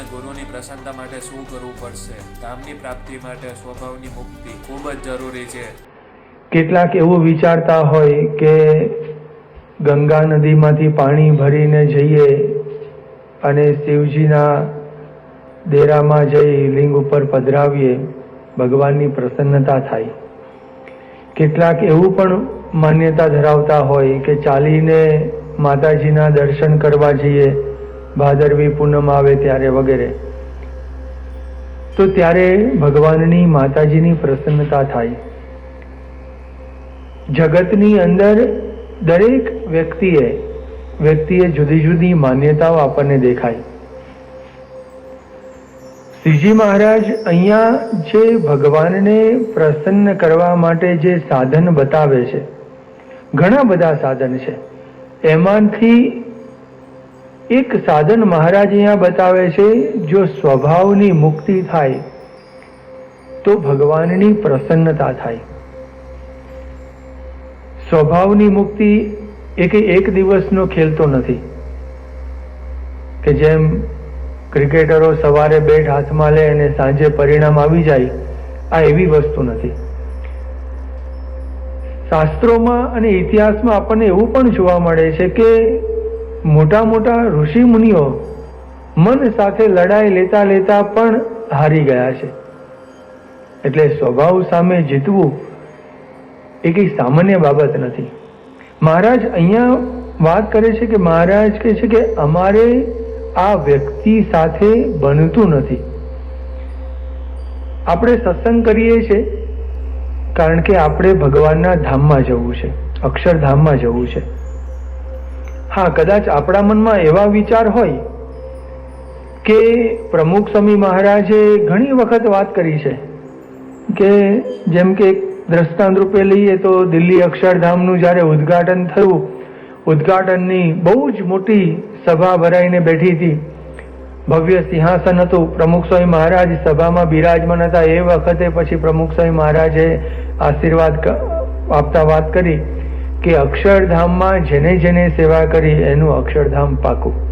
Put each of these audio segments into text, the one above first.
અને ગુરુની પ્રસન્નતા માટે શું કરવું પડશે? ધામની પ્રાપ્તિ માટે સ્વભાવની મુક્તિ ખૂબ જ જરૂરી છે. કેટલાક એવું વિચારતા હોય કે ગંગા નદીમાંથી પાણી ભરીને જઈએ અને શિવજીના દેરામાં જઈ લિંગ ઉપર પધરાવીએ, ભગવાનની પ્રસન્નતા થાય. કેટલાક એવું પણ માન્યતા ધરાવતા હોય કે ચાલીને માતાજીના દર્શન કરવા જઈએ ભાદરવી પૂનમ આવે ત્યારે વગેરે. તો ત્યારે ભગવાનની માતાજીની પ્રસન્નતા થાય. જગતની અંદર દરેક વ્યક્તિએ વ્યક્તિએ જુદી જુદી માન્યતાઓ આપણને દેખાય. શ્રીજી મહારાજ અહીંયા જે ભગવાનને પ્રસન્ન કરવા માટે જે સાધન બતાવે છે, ઘણા બધા સાધન છે. એમાંથી એક સાધન મહારાજ અહીંયા બતાવે છે, જો સ્વભાવની મુક્તિ થાય, તો ભગવાનની પ્રસન્નતા થાય. સ્વભાવની મુક્તિ એ એક દિવસનો ખેલતો નથી. કે જેમ ક્રિકેટરો સવારે બેટ હાથમાં લે અને સાંજે પરિણામ આવી જાય, આ એવી વસ્તુ નથી. શાસ્ત્રોમાં અને ઇતિહાસમાં આપણને એવું પણ જોવા મળે છે કે મોટા મોટા ઋષિ મુનિઓ મન સાથે લડાઈ લેતા લેતા પણ હારી ગયા છે. એટલે સ્વભાવ સામે જીતવું એ કંઈ સામાન્ય બાબત નથી. મહારાજ અહીંયા વાત કરે છે કે મહારાજ કહે છે કે અમારે આ વ્યક્તિ સાથે બનતું નથી. આપણે સત્સંગ કરીએ છીએ કારણ કે આપણે ભગવાનના ધામમાં જવું છે, અક્ષરધામમાં જવું છે. હા, કદાચ આપણા મનમાં એવા વિચાર હોય કે પ્રમુખ સ્વામી મહારાજે ઘણી વખત વાત કરી છે કે જેમ કે દ્રષ્ટાંત રૂપે લઈએ તો દિલ્હી અક્ષરધામનું જ્યારે ઉદ્ઘાટન થયું, ઉદ્ઘાટનની બહુ જ મોટી સભા ભરાઈને બેઠી હતી. ભવ્ય સિંહાસન હતું. પ્રમુખ સ્વામી મહારાજ સભામાં બિરાજમાન હતા. એ વખતે પછી પ્રમુખ સ્વામી મહારાજે આશીર્વાદ આપતા વાત કરી. કે અક્ષરધામમાં જેને જેને સેવા કરી એનું અક્ષરધામ પાકું.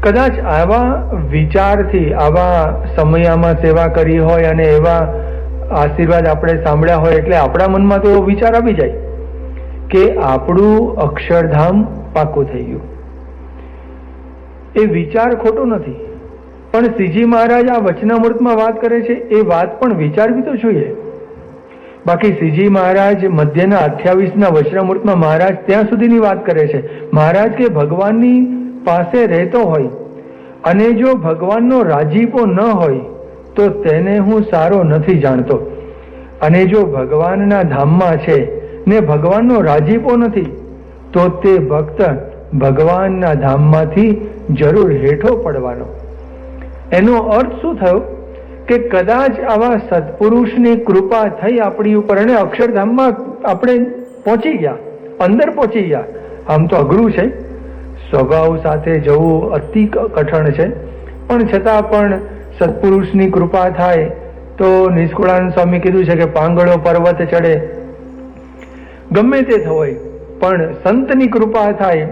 કદાચ આવા વિચારથી, આવા સમયમાં સેવા કરી હોય અને એવા આશીર્વાદ આપણે સાંભળ્યા હોય એટલે આપણા મનમાં તો એવો વિચાર આવી જાય કે આપણું અક્ષરધામ પાકું થઈ ગયું. એ વિચાર ખોટો નથી. પણ શ્રીજી મહારાજ આ વચનામૃતમાં વાત કરે છે, એ વાત પણ વિચારવી તો જોઈએ. બાકી શ્રીજી મહારાજ મધ્યના અઠ્યાવીસના વચનામૃતમાં મહારાજ ત્યાં સુધીની વાત કરે છે. મહારાજ કે ભગવાનની પાસે રહેતો હોય અને જો ભગવાનનો રાજીપો ન હોય તો તેને હું સારો નથી જાણતો. અને જો ભગવાનના ધામમાં છે ને ભગવાનનો રાજીપો નથી, તો તે ભક્ત ભગવાનના ધામમાંથી જરૂર હેઠો પડવાનો. એનો અર્થ શું થયો? કે કદાચ આવા સત્પુરુષની કૃપા થઈ આપણી ઉપર અને અક્ષરધામમાં આપણે પહોંચી ગયા, અંદર પહોંચી ગયા. આમ તો અઘરું છે. સ્વભાવ સાથે જવું અતિ કઠણ છે. પણ છતાં પણ સત્પુરુષની કૃપા થાય તો નિષ્કુળાનંદ સ્વામી કીધું છે કે પાંગળો પર્વત ચડે. ગમે તે હોય, પણ સંતની કૃપા થાય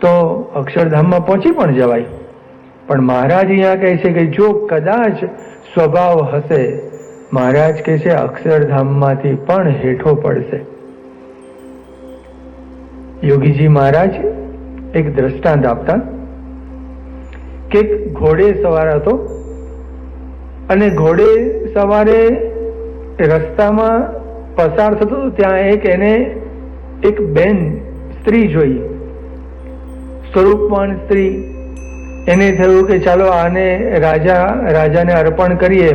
તો અક્ષરધામમાં પહોંચી પણ જવાય. પણ મહારાજ અહીંયા કહે છે કે જો કદાચ સ્વભાવ હશે. મહારાજ કહે છે અક્ષરધામમાંથી પણ હેઠો પડશે. યોગીજી મહારાજ એક દ્રષ્ટાંત આપતા કે ઘોડે સવાર હતો અને ઘોડે સવારે રસ્તામાં પસાર થતો ત્યાં એક એને એક બેન સ્ત્રી જોઈ. સ્વરૂપવાન સ્ત્રી એને થયું કે ચાલો આને રાજા, રાજાને અર્પણ કરીએ.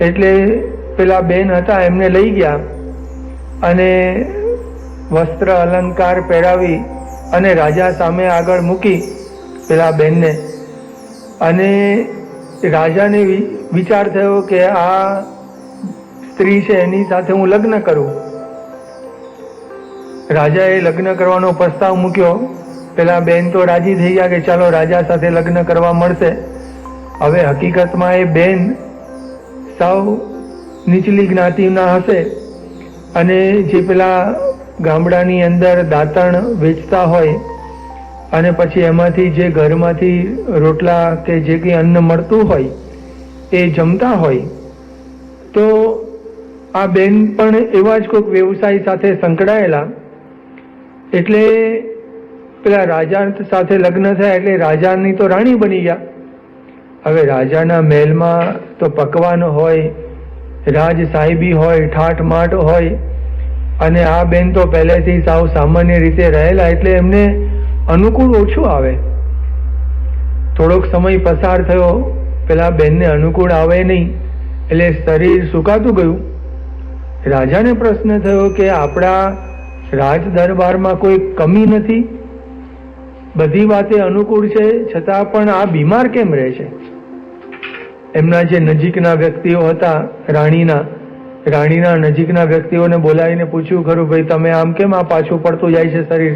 એટલે પેલા બેન હતા, એમને લઈ ગયા અને વસ્ત્ર અલંકાર પહેરાવી અને રાજા સામે આગળ મૂકી પેલા બેનને. અને રાજાને વિચાર થયો કે આ સ્ત્રી છે, એની સાથે હું લગ્ન કરું. રાજાએ લગ્ન કરવાનો પ્રસ્તાવ મૂક્યો. પેલા બેન તો રાજી થઈ ગયા કે ચાલો રાજા સાથે લગ્ન કરવા મળશે. હવે હકીકતમાં એ બેન સાવ નીચલી જ્ઞાતિના હશે અને જે પેલા ગામડાની અંદર દાંતણ વેચતા હોય અને પછી એમાંથી જે ઘરમાંથી રોટલા કે જે કંઈ અન્ન મળતું હોય એ જમતા હોય, તો આ બેન પણ એવા જ કોઈક વ્યવસાય સાથે સંકળાયેલા. એટલે પેલા રાજા સાથે લગ્ન થયા એટલે રાજાની તો રાણી બની ગયા. હવે રાજાના મહેલમાં તો પકવાન હોય, રાજ સાહેબી હોય ઠાઠ માઠ હોય, અને આ બેન તો પહેલેથી સાવ સામાન્ય રીતે રહેલા એટલે એમને અનુકૂળ ઓછું આવે. થોડોક સમય પસાર થયો, પેલા બેનને અનુકૂળ આવે નહીં, એટલે શરીર સુકાતું ગયું. રાજાને પ્રશ્ન થયો કે આપણા રાજ દરબારમાં કોઈ કમી નથી? બધી વાતે અનુકૂળ છે, છતાં પણ આ બીમાર કેમ રહે છે? એમના જે નજીકના વ્યક્તિઓ હતા, રાણીના રાણીના નજીકના વ્યક્તિઓને બોલાવીને પૂછ્યું ખરું ભાઈ તમે આમ કેમ આ પાછું પડતું જાય છે શરીર?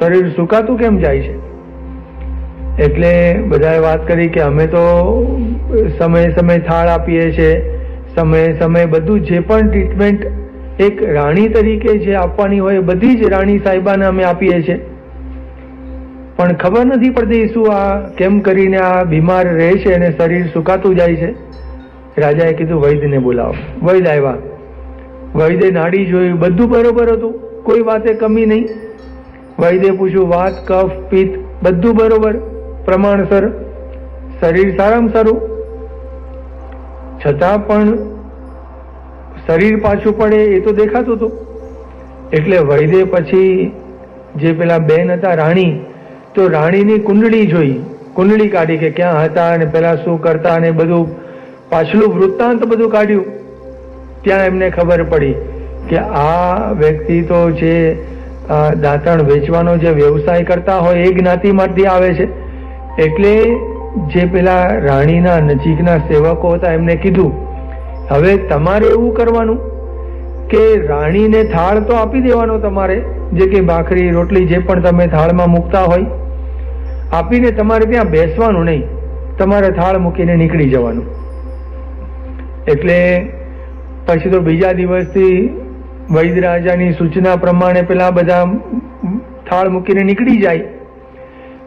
શરીર સુકાતું કેમ જાય છે? એટલે બધાએ વાત કરી કે અમે તો સમયે સમયે થાળ આપીએ છીએ, સમયે સમયે બધું જે પણ ટ્રીટમેન્ટ એક રાણી તરીકે જે આપવાની હોય, બધી જ રાણી સાહેબાને અમે આપીએ છીએ. પણ ખબર નથી પડતી શું આ કેમ કરીને આ બીમાર રહે છે અને શરીર સુકાતું જાય છે? રાજાએ કીધું વૈદ્યને બોલાવો. વૈદ આવ્યા. વૈદ્ય નાડી જોયું બધું બરોબર હતું? કોઈ વાતે કમી નહીં? વૈદે પૂછ્યું, વાત, કફ, પિત્ત, બધું બરોબર? પ્રમાણસર? શરીર સારામાં સારું? છતાં પણ શરીર પાછું પડે એ તો દેખાતું હતું. એટલે વૈદ્ય પછી જે પેલા બેન હતા રાણી તો રાણીની કુંડળી જોઈ. કુંડળી કાઢી કે ક્યાં હતા અને પેલા શું કરતા અને બધું પાછલું વૃત્તાંત બધું કાઢ્યું. ત્યાં એમને ખબર પડી કે આ વ્યક્તિ તો જે દાંતણ વેચવાનો જે વ્યવસાય કરતા હોય એ જ્ઞાતિમાંથી આવે છે. એટલે જે પેલા રાણીના નજીકના સેવકો હતા એમને કીધું, હવે તમારે એવું કરવાનું કે રાણીને થાળ તો આપી દેવાનો તમારે, જે કે ભાખરી, રોટલી જે પણ તમે થાળમાં મૂકતા હોય આપીને તમારે ત્યાં બેસવાનું નહીં. તમારે થાળ મૂકીને નીકળી જવાનું. એટલે પછી તો બીજા દિવસથી વૈદ્યરાજાની સૂચના પ્રમાણે પેલા બધા થાળ મૂકીને નીકળી જાય.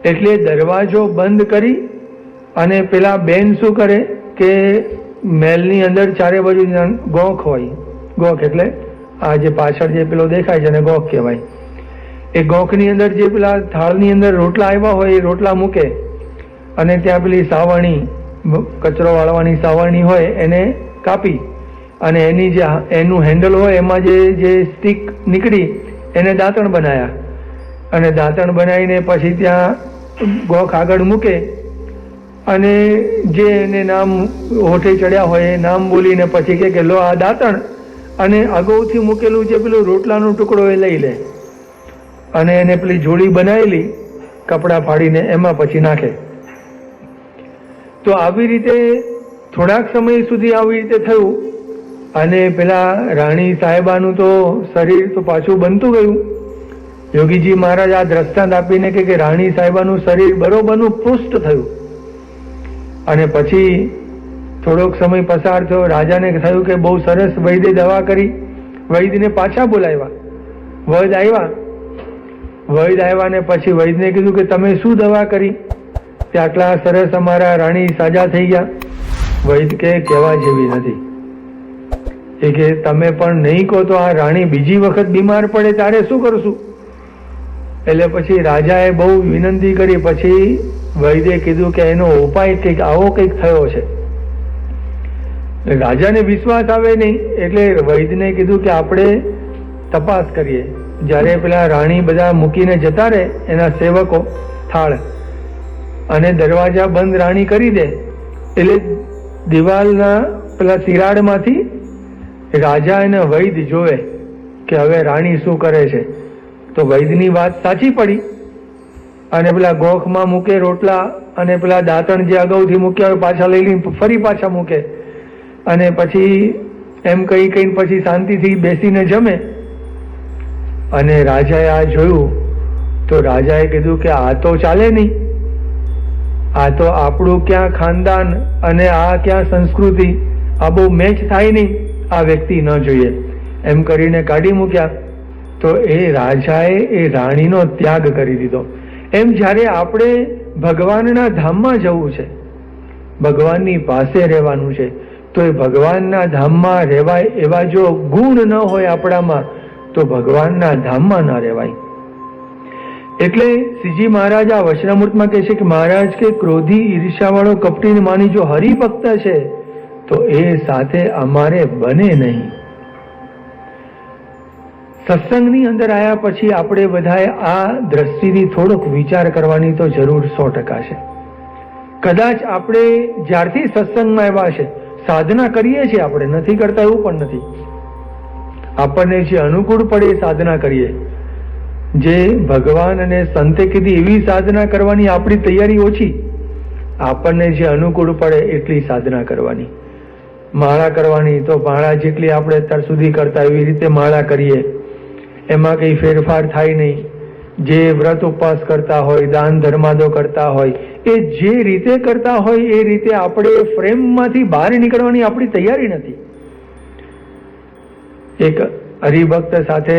એટલે દરવાજો બંધ કરી અને પેલા બેન શું કરે કે મહેલની અંદર ચારે બાજુ ગોખ હોય. ગોખ એટલે આ જે પાછળ જે પેલો દેખાય છે એને ગોખ કહેવાય. એ ગોખની અંદર જે પેલા થાળની અંદર રોટલા આવ્યા હોય એ રોટલા મૂકે. અને ત્યાં પેલી સાવરણી કચરો વાળવાની સાવરણી હોય એને કાપી. અને એની જે એનું હેન્ડલ હોય એમાં જે જે સ્ટીક નીકળી, એને દાંતણ બનાવ્યા અને દાંતણ બનાવીને પછી ત્યાં ગોખ આગળ મૂકે. અને જે એને નામ હોઠે ચડ્યા હોય એ નામ બોલીને પછી કે, લો આ દાંતણ. અને અગાઉથી મૂકેલું જે પેલું રોટલાનો ટુકડો એ લઈ લે. અને એને પેલી જોડી બનાવેલી કપડાં ફાડીને એમાં પછી નાખે. તો આવી રીતે થોડાક સમય સુધી આવી રીતે થયું અને પેલા રાણી સાહેબાનું તો શરીર તો પાછું બનતું ગયું. યોગીજી મહારાજ આ દ્રષ્ટાંત આપીને કે રાણી સાહેબાનું શરીર બરોબરનું પુષ્ટ થયું. અને પછી થોડોક સમય પસાર થયો, રાજાને થયું કે બહુ સરસ વૈદ્ય દવા કરી, વૈદ્યને પાછા બોલાવ્યા. વૈદ આવ્યા. વૈદ આવ્યા ને પછી વૈદને કીધું કે તમે શું દવા કરી? તે આટલા સરસ અમારા રાણી સાજા થઈ ગયા. વૈદ કે કહેવા જેવી નથી. એ કે, તમે પણ નહીં કહો તો આ રાણી બીજી વખત બીમાર પડે, ત્યારે શું કરશું? એટલે પછી રાજાએ બહુ વિનંતી કરી. પછી વૈદે કીધું કે એનો ઉપાય કંઈક આવો કંઈક થયો છે. રાજાને વિશ્વાસ આવે નહીં. એટલે વૈદ્યને કીધું કે આપણે તપાસ કરીએ. જ્યારે પેલા રાણી બધા મૂકીને જતા રહે, એના સેવકો થાળ અને દરવાજા બંધ રાણી કરી દે, એટલે દિવાલના પેલા તિરાડમાંથી રાજા અને વૈદ્ય જોવે કે હવે રાણી શું કરે છે. તો વૈદ્યની વાત સાચી પડી અને પેલા ગોખમાં મૂકે રોટલા અને પેલા દાંતણ જે અગાઉથી મૂક્યા હોય પાછા લઈ લઈને ફરી પાછા મૂકે. અને પછી એમ કહી કહીને પછી શાંતિથી બેસીને જમે. અને રાજાએ આ જોયું, તો રાજાએ કીધું કે આ તો ચાલે નહીં. આ તો આપણું ક્યાં ખાનદાન અને આ ક્યાં સંસ્કૃતિ, આ બહુ મેચ થાય નહીં, આ વ્યક્તિ ન જોઈએ. એમ કરીને કાઢી મૂક્યા. તો એ રાજાએ એ રાણીનો ત્યાગ કરી દીધો. એમ જ્યારે આપણે ભગવાનના ધામમાં જવું છે, ભગવાનની પાસે રહેવાનું છે, તો એ ભગવાનના ધામમાં રહેવાય એવા જો ગુણ ન હોય આપણામાં તો ભગવાનના ધામમાં ના રહેવાય. એટલે શ્રીજી મહારાજ આ વચનામૃતમાં કહે છે કે મહારાજ કે ક્રોધી ઈર્ષાવાળો કપટીને માની જો હરિભક્ત છે, તો એ સાથે અમારે બને નહીં. સત્સંગની અંદર આવ્યા પછી આપણે બધાએ આ દ્રષ્ટિથી થોડોક વિચાર કરવાની તો જરૂર સો ટકા છે. કદાચ આપણે જ્યારથી સત્સંગમાં આવ્યા છે, સાધના કરીએ છીએ આપણે, નથી કરતા એવું પણ નથી. આપણને જે અનુકૂળ પડે એ સાધના કરીએ. જે ભગવાન અને સંતે કીધી એવી સાધના કરવાની આપણી તૈયારી ઓછી. આપણને જે અનુકૂળ પડે એટલી સાધના કરવાની. માળા કરવાની તો માળા જેટલી આપણે અત્યાર સુધી કરતા એવી રીતે માળા કરીએ. એમાં કંઈ ફેરફાર થાય નહીં. જે વ્રત ઉપવાસ કરતા હોય, દાન ધર્માદો કરતા હોય, એ જે રીતે કરતા હોય એ રીતે આપણે ફ્રેમમાંથી બહાર નીકળવાની આપણી તૈયારી નથી. એક હરિભક્ત સાથે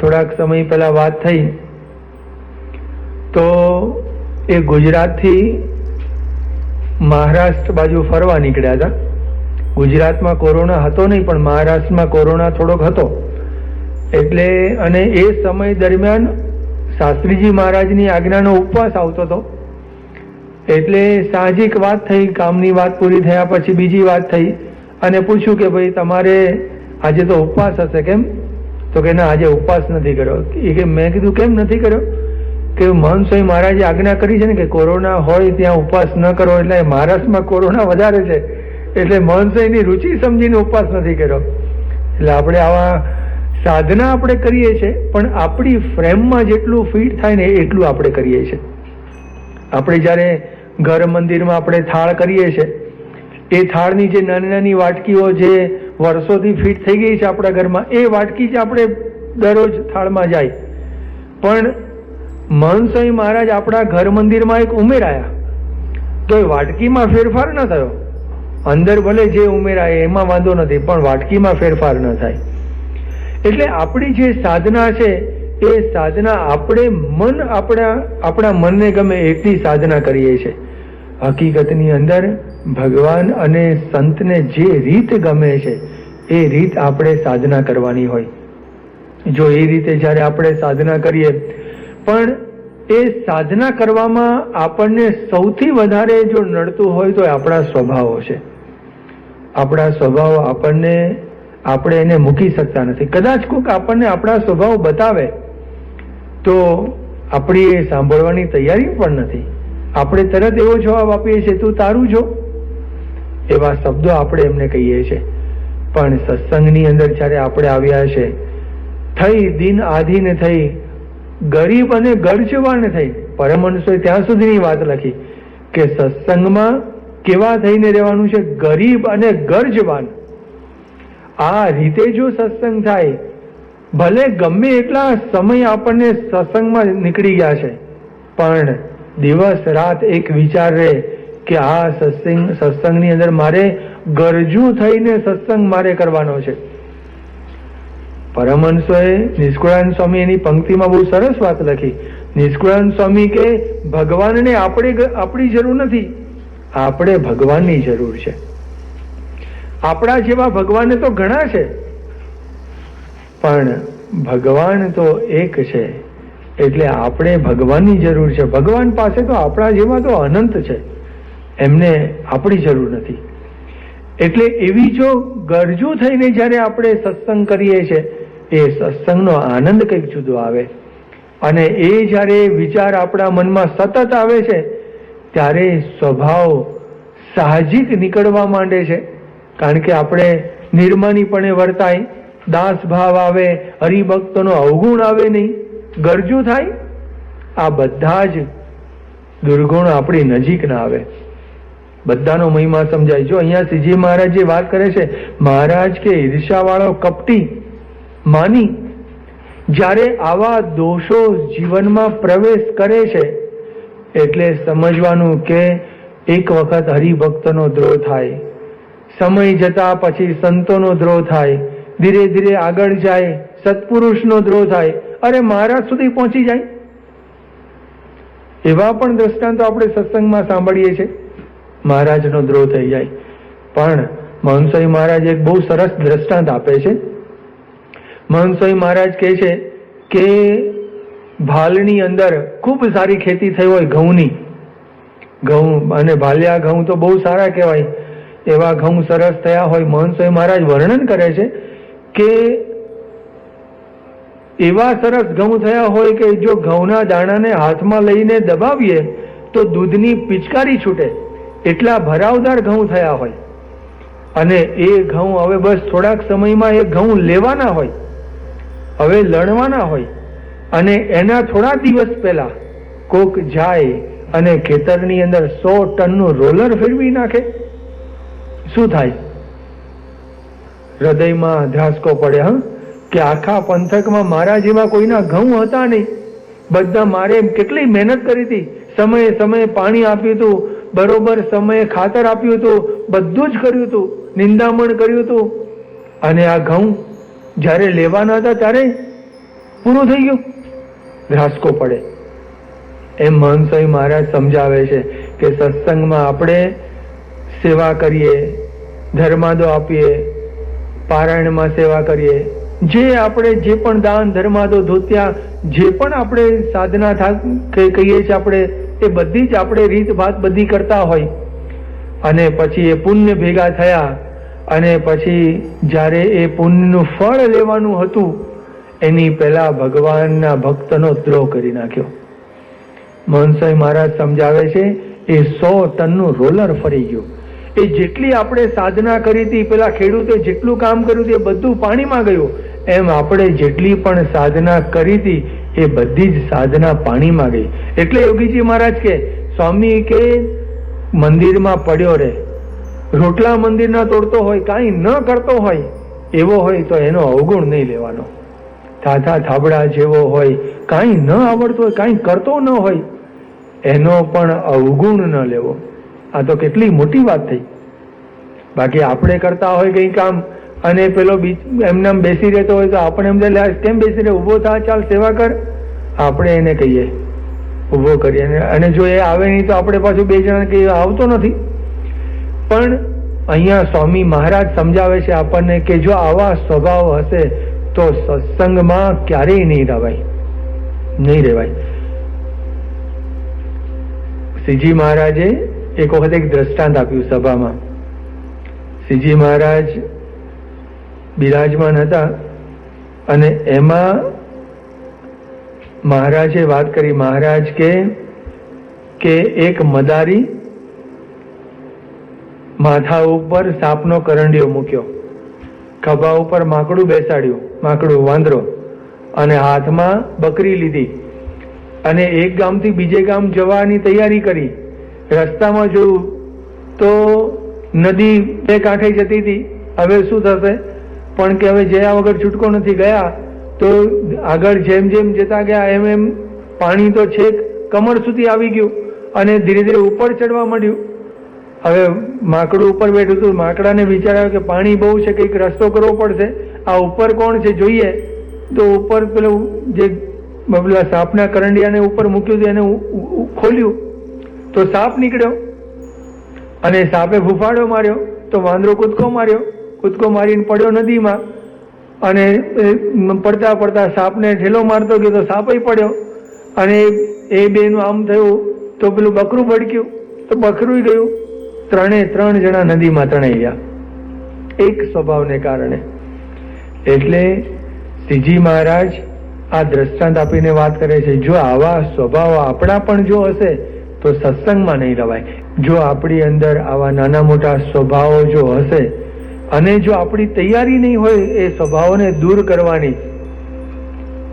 થોડાક સમય પહેલા વાત થઈ, તો એ ગુજરાતથી મહારાષ્ટ્ર બાજુ ફરવા નીકળ્યા હતા. ગુજરાતમાં કોરોના હતો નહીં, પણ મહારાષ્ટ્રમાં કોરોના થોડોક હતો. એટલે અને એ સમય દરમિયાન શાસ્ત્રીજી મહારાજની આજ્ઞાનો ઉપવાસ આવતો હતો. એટલે સાહજિક વાત થઈ, કામની વાત પૂરી થયા પછી બીજી વાત થઈ, અને પૂછ્યું કે ભાઈ તમારે આજે તો ઉપવાસ હશે કેમ? તો કે ના, આજે ઉપવાસ નથી કર્યો. એ કે મેં કીધું, કેમ નથી કર્યો? કે મહંત સ્વામી મહારાજે આજ્ઞા કરી છે ને કે કોરોના હોય ત્યાં ઉપવાસ ન કરો એટલે મહારાષ્ટ્રમાં કોરોના વધારે છે. એટલે મહંત સ્વામીની રુચિ સમજીને ઉપવાસ નથી કર્યો. એટલે આપણે આવા સાધના આપણે કરીએ છીએ, પણ આપણી ફ્રેમમાં જેટલું ફિટ થાય ને એટલું આપણે કરીએ છીએ. આપણે જ્યારે ઘર મંદિરમાં આપણે થાળ કરીએ છીએ, એ થાળની જે નાની નાની વાટકીઓ જે વર્ષોથી ફિટ થઈ ગઈ છે આપણા ઘરમાં. એ વાટકી જ આપણે દરરોજ થાળમાં જાય. પણ મહંત મહારાજ આપણા ઘર મંદિરમાં એક ઉમેરાયા. તો એ વાટકીમાં ફેરફાર ન થયો. અંદર ભલે જે ઉમેરાય, એમાં વાંધો નથી, પણ વાટકીમાં ફેરફાર ન થાય. એટલે આપણી જે સાધના છે, એ સાધના આપણે મન આપણા આપણા મનને ગમે એટલી સાધના કરીએ છીએ. હકીકતની અંદર ભગવાન અને સંતને જે રીત ગમે છે, એ રીત આપણે સાધના કરવાની હોય. જો એ રીતે જ્યારે આપણે સાધના કરીએ, પણ એ સાધના કરવામાં આપણને સૌથી વધારે જો નડતું હોય તો આપણા સ્વભાવો છે. આપણા સ્વભાવ આપણને, આપણે એને મૂકી શકતા નથી. કદાચ કોઈક આપણને આપણા સ્વભાવ બતાવે, તો આપણી એ સાંભળવાની તૈયારી પણ નથી. આપણે તરત એવો જવાબ આપીએ છીએ, તું તારું જો. એવા શબ્દો આપણે એમને કહીએ છીએ. પણ સત્સંગની અંદર જ્યારે આપણે આવ્યા છે, થઈ દિન આધીન થઈ, ગરીબ અને ગરજવાન થઈ, પરમહંસોએ ત્યાં સુધીની વાત લખી કે સત્સંગમાં કેવા થઈને રહેવાનું છે? ગરીબ અને ગરજવાન. આ રીતે જો સત્સંગ થાય, ભલે ગમે એટલા સમય આપણને સત્સંગમાં નીકળી ગયા છે, પણ દિવસ રાત એક વિચાર રહે કે આ સત્સંગ સત્સંગની અંદર મારે ગરજુ થઈને સત્સંગ મારે કરવાનો છે. પરમહંસોએ નિષ્કુળાન સ્વામી એની પંક્તિમાં બહુ સરસ વાત લખી. નિષ્કુળાન સ્વામી કે, ભગવાનને આપણે આપણી જરૂર નથી. આપણે ભગવાનની જરૂર છે. આપણા જેવા ભગવાન તો ઘણા છે. પણ ભગવાન તો એક છે. એટલે આપણે ભગવાનની જરૂર છે. ભગવાન પાસે તો આપણા જેવા તો અનંત છે. એમને આપણી જરૂર નથી. એટલે એવી જો ગરજુ થઈને જ્યારે આપણે સત્સંગ કરીએ છીએ, એ સત્સંગનો આનંદ કંઈક જુદો આવે. અને એ જ્યારે વિચાર આપણા મનમાં સતત આવે છે, ત્યારે સ્વભાવ સાહજિક નીકળવા માંડે છે. કારણ કે આપણે નિર્માનીપણે વર્તાય, દાસ ભાવ આવે, હરિભક્તોનો અવગુણ આવે નહીં, ગરજુ થાય, આ બધા જ દુર્ગુણ આપણી નજીક ના આવે. બધાનો મહિમા સમજાય. જો અહીંયા શ્રીજી મહારાજ જે વાત કરે છે, મહારાજ કે ઈર્ષાવાળો કપટી, માની, જ્યારે આવા દોષો જીવનમાં પ્રવેશ કરે છે, એટલે સમજવાનું કે એક વખત હરિભક્તનો દ્રોહ થાય. સમય જતા પછી સંતોનો દ્રોહ થાય. ધીરે ધીરે આગળ જાય, સત્પુરુષનો દ્રોહ થાય. અરે મહારાજ સુધી પહોંચી જાય. એવા પણ દ્રષ્ટાંતો આપણે સત્સંગમાં સાંભળીએ છીએ. મહારાજનો દ્રોહ થઈ જાય. પણ મહંસોઈ મહારાજ એક બહુ સરસ દ્રષ્ટાંત આપે છે. મહંસોઈ મહારાજ કહે છે કે ભાલની અંદર ખૂબ સારી ખેતી થઈ હોય ઘઉંની. ઘઉં અને ભાલિયા ઘઉં તો બહુ સારા કહેવાય. એવા ઘઉં સરસ થયા હોય મહંસોઈ મહારાજ વર્ણન કરે છે કે એવા સરસ ઘઉં થયા હોય કે જો ઘઉંના દાણાને હાથમાં લઈને દબાવીએ તો દૂધની પિચકારી છૂટે. એટલા ભરાવદાર ઘઉં થયા હોય. અને એ ઘઉં હવે બસ થોડાક સમયમાં એ ઘઉં લેવાના હોય, હવે લણવાના હોય, અને એના થોડા દિવસ પહેલા કોક જાય અને ખેતરની અંદર સો ટનનું રોલર ફેરવી નાખે. શું થાય? હૃદયમાં ધ્રાસકો પડે, હા? કે આખા પંથકમાં મારા જેવા કોઈના ઘઉં હતા નહીં. બધા મારે કેટલી મહેનત કરી હતી. સમયે સમયે પાણી આપ્યું હતું. બરોબર સમયે ખાતર આપ્યું હતું, બધું જ કર્યું હતું, નિંદામણ કર્યું હતું. અને આ ઘઉં જ્યારે લેવાના હતા ત્યારે પૂરું થઈ ગયું ધ્રાસકો પડે. એમ મહંસોઈ મહારાજ સમજાવે છે કે સત્સંગમાં આપણે સેવા કરીએ, ધર્માદો આપીએ, પારાયણમાં સેવા કરીએ. જે આપણે જે પણ દાન, ધર્માદો, ધોત્યા, જે પણ આપણે સાધના કહીએ છીએ આપણે એ બધી જ આપણે રીત ભાત બધી કરતા હોય. અને પછી એ પુણ્ય ભેગા થયા અને પછી જ્યારે એ પુણ્યનું ફળ લેવાનું હતું, એની પહેલા ભગવાનના ભક્તનો દ્રોહ કરી નાખ્યો. મોહનસાઈ મહારાજ સમજાવે છે, એ સો ટનનું રોલર ફરી ગયું. એ જેટલી આપણે સાધના કરી હતી, પેલા ખેડૂતે જેટલું કામ કર્યું હતું, એ બધું પાણીમાં ગયું. એમ આપણે જેટલી પણ સાધના કરી હતી એ બધી જ સાધના પાણીમાં ગઈ. એટલે યોગીજી મહારાજ કે, સ્વામી કે, મંદિરમાં પડ્યો રે. રોટલા મંદિર ના તોડતો હોય, કાંઈ ન કરતો હોય, એવો હોય તો એનો અવગુણ નહીં લેવાનો. થાથા થાબડા જેવો હોય, કાંઈ ન આવડતો હોય, કાંઈ કરતો ન હોય, એનો પણ અવગુણ ન લેવો. આ તો કેટલી મોટી વાત થઈ. બાકી આપણે કરતા હોય કંઈ કામ અને પેલો બીજ એમને બેસી રહેતો હોય તો આપણે એમ થાય, લે આ કેમ બેસી રહે ઊભો થા ચાલ સેવા કર. આપણે એને કહીએ ઊભો કરીએ. અને જો એ આવે નહીં તો આપણે પાછું બે જણા કહીએ આવતો નથી. પણ અહીંયા સ્વામી મહારાજ સમજાવે છે આપણને કે જો આવા સ્વભાવ હશે તો સત્સંગમાં ક્યારેય નહીં રહેવાય. નહીં રહેવાય. શ્રીજી મહારાજે એક વખત એક દ્રષ્ટાંત આપ્યું સભામાં. શ્રીજી મહારાજ બિરાજમાન હતા અને એમાં મહારાજે વાત કરી, મહારાજ કે કે એક મદારી માથા ઉપર સાપનો કરંડિયો મૂક્યો, ખભા ઉપર માકડું બેસાડ્યું, માકડું વાંદરો અને હાથમાં બકરી લીધી અને એક ગામથી બીજે ગામ જવાની તૈયારી કરી. રસ્તામાં જોયું તો નદી બે કાંઠે જતી હતી. હવે શું થશે? પણ કે હવે જયા વગર છૂટકો નથી ગયા, તો આગળ જેમ જેમ જતા ગયા, એમ એમ પાણી તો છેક કમર સુધી આવી ગયું અને ધીરે ધીરે ઉપર ચડવા માંડ્યું. હવે માકડું ઉપર બેઠું હતું. માકડાને વિચાર આવ્યો કે પાણી બહુ છે, કંઈક રસ્તો કરવો પડશે. આ ઉપર કોણ છે જોઈએ? તો ઉપર પેલું જે પેલા સાપના કરંડિયાને ઉપર મૂક્યું હતું, એને ખોલ્યું. તો સાપ નીકળ્યો અને સાપે ફૂફાડો માર્યો, તો વાંદરો કૂદકો માર્યો. કૂદકો મારીને પડ્યો નદીમાં અને પડતા પડતા સાપને ઠેલો મારતો ગયો તો સાપય પડ્યો અને એ બેનું આમ થયું તો પેલું બકરું ભડક્યું તો બકરું ગયું. ત્રણે ત્રણ જણા નદીમાં તણાઈ ગયા. એક સ્વભાવને કારણે. એટલે શ્રીજી મહારાજ આ દ્રષ્ટાંત આપીને વાત કરે છે, જો આવા સ્વભાવ આપણા પણ જો હશે, તો સત્સંગમાં નહીં રવાય. જો આપણી અંદર આવા નાના મોટા સ્વભાવો જો હશે અને જો આપણી તૈયારી નહીં હોય એ સ્વભાવોને દૂર કરવાની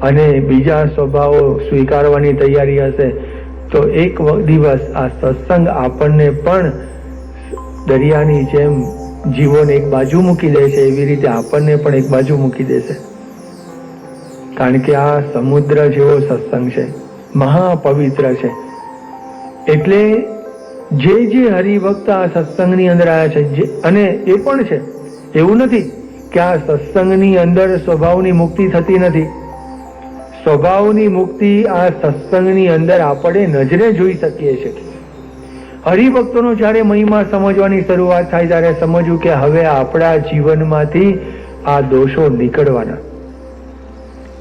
અને બીજા સ્વભાવો સ્વીકારવાની તૈયારી હશે, તો એક દિવસ આ સત્સંગ આપણને પણ દરિયાની જેમ જીવોને એક બાજુ મૂકી દે છે, એવી રીતે આપણને પણ એક બાજુ મૂકી દેશે કારણ કે આ સમુદ્ર જેવો સત્સંગ છે, મહાપવિત્ર છે. એટલે જે જે હરિભક્ત આ સત્સંગની અંદર આવ્યા છે અને એ પણ છે એવું નથી કે આ સત્સંગની અંદર સ્વભાવની મુક્તિ થતી નથી. સ્વભાવની મુક્તિ આ સત્સંગની અંદર આપણે નજરે જોઈ શકીએ છીએ. હરિભક્તોનો જ્યારે મહિમા સમજવાની શરૂઆત થાય ત્યારે સમજવું કે હવે આપણા જીવનમાંથી આ દોષો નીકળવાના.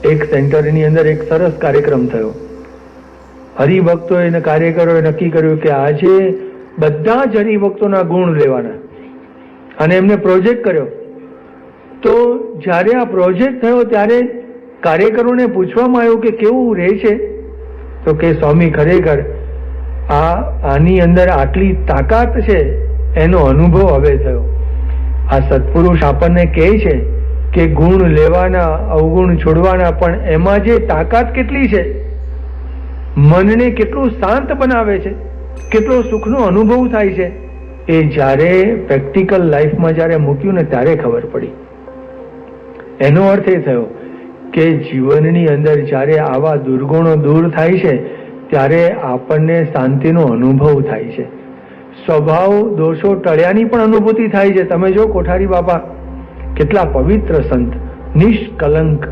એક સેન્ટરની અંદર એક સરસ કાર્યક્રમ થયો. હરિભક્તોએ અને કાર્યકરોએ નક્કી કર્યું કે આજે બધા જ હરિભક્તોના ગુણ લેવાના. અને એમને પ્રોજેક્ટ કર્યો. તો જ્યારે આ પ્રોજેક્ટ થયો, ત્યારે કાર્યકરોને પૂછવામાં આવ્યું કે કેવું રહે છે? તો કે સ્વામી, ખરેખર આ આની અંદર આટલી તાકાત છે, એનો અનુભવ હવે થયો. આ સત્પુરુષ આપણને કહે છે કે ગુણ લેવાના, અવગુણ છોડવાના, પણ એમાં જે તાકાત કેટલી છે? મનને કેટલું શાંત બનાવે છે? કેટલો સુખનો અનુભવ થાય છે? એ જ્યારે પ્રેક્ટિકલ લાઈફમાં જ્યારે મૂક્યું ને ત્યારે ખબર પડી. એનો અર્થ એ થયો કે જીવનની અંદર જ્યારે આવા દુર્ગુણો દૂર થાય છે, ત્યારે આપણને શાંતિનો અનુભવ થાય છે. સ્વભાવ દોષો ટળ્યાની પણ અનુભૂતિ થાય છે. તમે જો કોઠારી બાપા, કેટલા પવિત્ર સંત, નિષ્કલંક,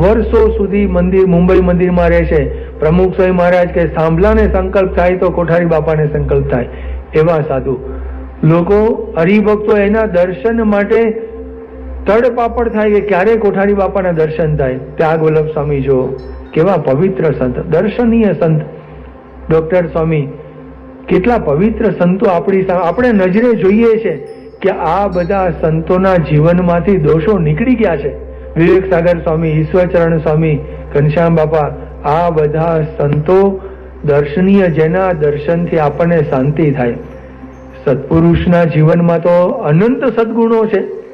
વર્ષો સુધી મંદિર, મુંબઈ મંદિરમાં રહે છે. પ્રમુખ સ્વામી મહારાજ કે સાંભળાને સંકલ્પ થાય તો કોઠારી બાપાને સંકલ્પ થાય. એવા સાધુ લોકો હરિભક્તો એના દર્શન માટે તડપાપડ થાય કે ક્યારે કોઠારી બાપાના દર્શન થાય? ત્યાગ વલ્લભ સ્વામી જો કેવા પવિત્ર સંત, દર્શનીય સંત. ડોક્ટર સ્વામી, કેટલા પવિત્ર સંતો આપણી આપણે નજરે જોઈએ છે કે આ બધા સંતોના જીવનમાંથી દોષો નીકળી ગયા છે. વિવેક સાગર સ્વામી, ઈશ્વરચરણ સ્વામી, ઘનશ્યામ બાપા, આ બધા સંતો દર્શનીય, જેના દર્શનથી આપણને શાંતિ થાય. સત્પુરુષના જીવનમાં તો અનંત સદગુણો છે.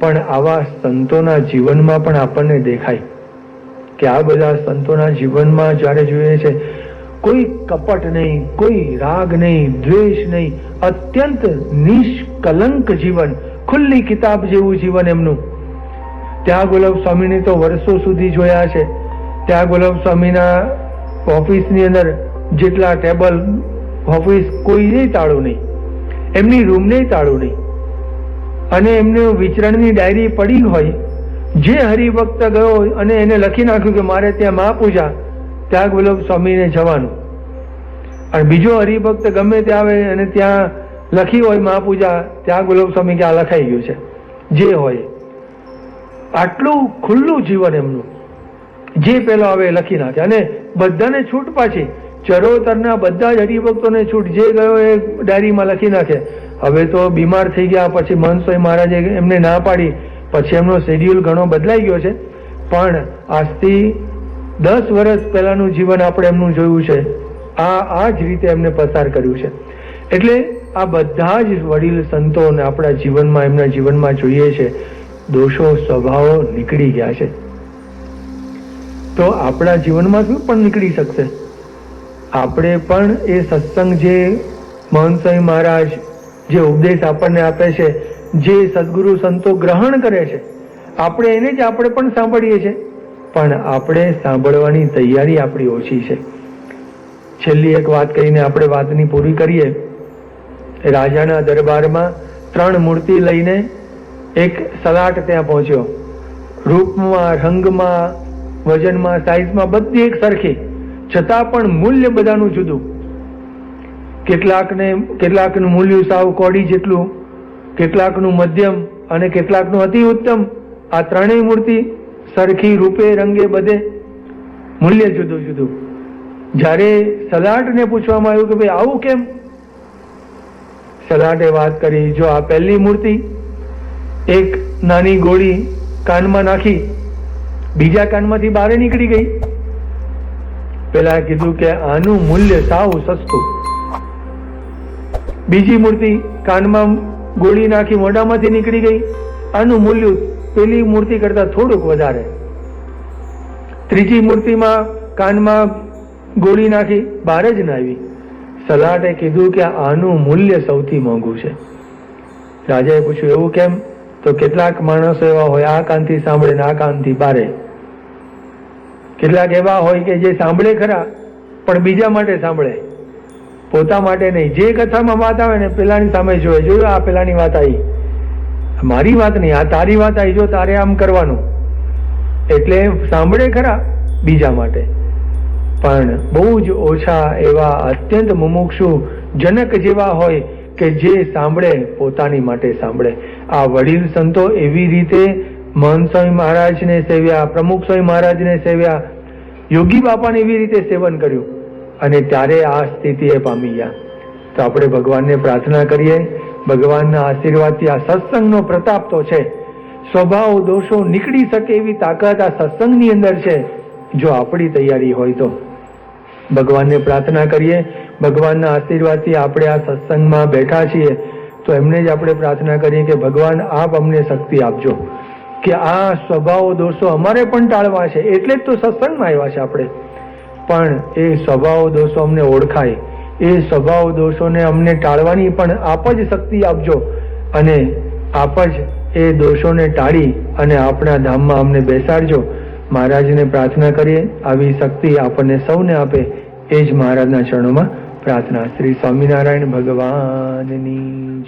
પણ આવા સંતોના જીવનમાં પણ આપણને દેખાય કે આ બધા સંતોના જીવનમાં જ્યારે જોઈએ છે, કોઈ કપટ નહીં, કોઈ રાગ નહીં, દ્વેષ નહીં, અત્યંત નિષ્કલંક જીવન, ખુલ્લી કિતાબ જેવું જીવન એમનું. ત્યાં ગુલાબ સ્વામીને તો વર્ષો સુધી જોયા છે. ત્યાં ગુલાબ સ્વામીના ઓફિસની અંદર જેટલા ટેબલ, ઓફિસ કોઈ તાળું નહીં. એમની રૂમને તાળું નહીં. અને એમને વિચરણની ડાયરી પડી હોય, જે હરિભક્ત ગયો અને એને લખી નાખ્યું કે મારે ત્યાં મહાપૂજા ત્યાં વલ્લભ સ્વામીને જવાનું. અને બીજો હરિભક્ત ગમે તે આવે અને ત્યાં લખી હોય મહાપૂજા ત્યાં ગુલાબ સ્વામી કે આ લખાઈ ગયું છે. જે હોય. આટલું ખુલ્લું જીવન એમનું. જે પેલો આવે લખી નાખે. અને બધાને છૂટ પાછી ચરોતરના બધા જ હરિભક્તોને છૂટ. જે ગયો એ ડાયરીમાં લખી નાખે. હવે તો બીમાર થઈ ગયા, પછી મનસોઈ મહારાજે એમને ના પાડી. પછી એમનો શેડ્યુલ ઘણો બદલાઈ ગયો છે. પણ આજથી દસ વર્ષ પહેલાનું જીવન આપણે એમનું જોયું છે. આ આ જ રીતે એમને પસાર કર્યું છે. એટલે આ બધા જ વડીલ સંતોને આપણા જીવનમાં, એમના જીવનમાં જોઈએ છે. દોષો, સ્વભાવો નીકળી ગયા છે. તો આપણા જીવનમાં શું પણ નીકળી શકશે? આપણે પણ એ સત્સંગ જે મહંત મહારાજ જે ઉપદેશ આપણને આપે છે, જે સદગુરુ સંતો ગ્રહણ કરે છે, આપણે એને જ આપણે પણ સાંભળીએ છીએ. પણ આપણે સાંભળવાની તૈયારી આપણી ઓછી છે. છેલ્લી એક વાત કહીને આપણે વાતની પૂરી કરીએ. રાજાના દરબારમાં ત્રણ મૂર્તિ લઈને એક સલાટ ત્યાં પહોંચ્યો. રૂપમાં, રંગમાં, વજનમાં, સાઈઝમાં બધી એક સરખી. છતાં પણ મૂલ્ય બધાનું જુદું. કેટલાકને, કેટલાકનું મૂલ્ય સાવ કોડી જેટલું, કેટલાકનું મધ્યમ અને કેટલાકનું અતિ ઉત્તમ. આ ત્રણેય મૂર્તિ સરખી રૂપે, રંગે બધે મૂલ્ય જુદું જુદું. જ્યારે સલાટને પૂછવામાં આવ્યું કે ભાઈ, આવું કેમ? સલાટે વાત કરી, જો આ પહેલી મૂર્તિ એક નાની ગોળી કાનમાં નાખી, બીજા કાનમાંથી બહાર નીકળી ગઈ. પેલા કીધું કે આનું મૂલ્ય સાવ સસ્તું. બીજી મૂર્તિ કાનમાં ગોળી નાખી મોઢામાંથી નીકળી ગઈ. આનું મૂલ્ય પેલી મૂર્તિ કરતા થોડુંક વધારે. ત્રીજી મૂર્તિમાં કાનમાં ગોળી નાખી બહાર જ ના આવી. સલાટે કીધું કે આનું મૂલ્ય સૌથી મોંઘું છે. રાજાએ પૂછ્યું, એવું કેમ? તો કેટલાક માણસો એવા હોય, આ કાનથી સાંભળે ને આ કાનથી બારે. કેટલાક એવા હોય કે જે સાંભળે ખરા, પણ બીજા માટે સાંભળે. પોતા માટે નહીં. જે કથામાં વાત આવે ને, પેલાની સામે જોવે. જોયું, આ પેલાની વાત આવી. મારી વાત નહીં, આ તારી વાત આવી. જો તારે આમ કરવાનું. એટલે સાંભળે ખરા બીજા માટે. પણ બહુ જ ઓછા એવા અત્યંત મુમુક્ષુ જનક જેવા હોય કે જે સાંભળે, પોતાની માટે સાંભળે. આ વડીલ સંતો એવી રીતે મહંત સ્વામી મહારાજને સેવ્યા, પ્રમુખ સ્વામી મહારાજને સેવ્યા. યોગી બાપાને એવી રીતે સેવન કર્યું અને ત્યારે આ સ્થિતિએ પામી ગયા. તો આપણે ભગવાનને પ્રાર્થના કરીએ. ભગવાનના આશીર્વાદથી આ સત્સંગનો પ્રતાપ તો છે. સ્વભાવ, દોષો નીકળી શકે એવી તાકાત આ સત્સંગની અંદર છે. જો આપણી તૈયારી હોય તો. ભગવાનને પ્રાર્થના કરીએ. ભગવાનના આશીર્વાદથી આપણે આ સત્સંગમાં બેઠા છીએ. તો એમને જ આપણે પ્રાર્થના કરીએ કે ભગવાન આપ અમને શક્તિ આપજો. કે આ સ્વભાવ દોષો અમારે પણ ટાળવા છે, એટલે જ તો સત્સંગમાં આવ્યા છે આપણે. પણ એ સ્વભાવ દોષો અમને ઓળખાય. એ સ્વભાવ દોષોને અમને ટાળવાની પણ આપ જ શક્તિ આપજો. અને આપ જ એ દોષોને ટાળી અને આપણા ધામમાં અમને બેસાડજો. મહારાજને પ્રાર્થના કરીએ, આવી શક્તિ આપણને સૌને આપે. એ જ મહારાજના ચરણોમાં પ્રાર્થના. શ્રી સ્વામિનારાયણ ભગવાનની